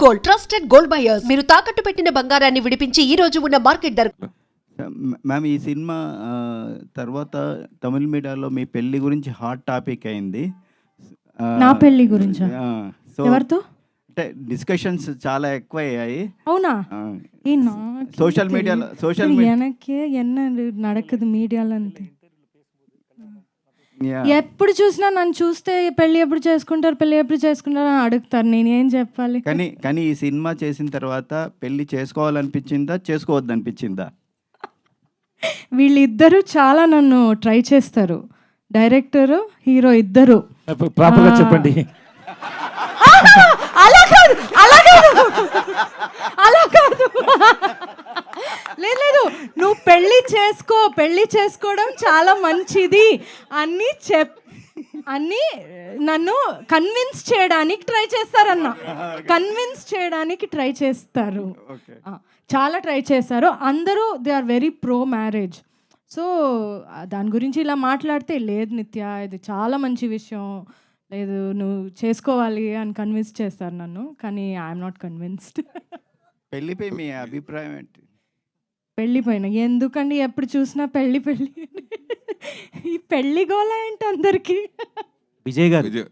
Gold trusted gold buyers మీరు తాకట్టు పెట్టిన బంగారాన్ని విడిపించి ఈ రోజు ఉన్న మార్కెట్ ధర మ్యామ్ ఈ సినిమా తర్వాత తమిళ మీడియాలో మీ పెళ్ళి గురించి హాట్ టాపిక్ అయింది. నా పెళ్ళి గురించి? సో ఎవరితో? అంటే డిస్కషన్స్ చాలా ఎక్కువ అయ్యాయి అవునా సోషల్ మీడియాలో సోషల్ మీడియా ఎనకే ఎన్న నడకదు మీడియాలో అంతే. ఎప్పుడు చూసినా నన్ను చూస్తే పెళ్ళి ఎప్పుడు చేసుకుంటారు పెళ్ళి ఎప్పుడు చేసుకుంటారు అని అడుగుతారు. నేను ఏం చెప్పాలి? కానీ కానీ ఈ సినిమా చేసిన తర్వాత పెళ్ళి చేసుకోవాలనిపించిందా చేసుకోవద్దనిపించిందా? వీళ్ళిద్దరూ చాలా నన్ను ట్రై చేస్తారు. డైరెక్టర్ హీరో ఇద్దరు. ప్రాపర్గా. చెప్పండి. లేదు లేదు. నువ్వు పెళ్ళి చేసుకో పెళ్ళి చేసుకోవడం చాలా మంచిది అని చెప్ అన్ని నన్ను కన్విన్స్ చేయడానికి ట్రై చేస్తారన్న. కన్విన్స్ చేయడానికి ట్రై చేస్తారు. చాలా ట్రై చేస్తారు అందరూ they are very pro marriage so దాని గురించి ఇలా మాట్లాడితే లేదు నిత్య ఇది చాలా మంచి విషయం. లేదు నువ్వు చేసుకోవాలి అని కన్విన్స్ చేస్తారు నన్ను. కానీ ఐఎమ్ నాట్ కన్విన్స్డ్ పెళ్ళిపై మీ అభిప్రాయం ఏంటి? పెళ్ళిపోయిన ఎందుకండి ఎప్పుడు చూసినా పెళ్ళి పెళ్ళి ఈ పెళ్ళి గోల ఏంటి అందరికి? విజయ్ గారు.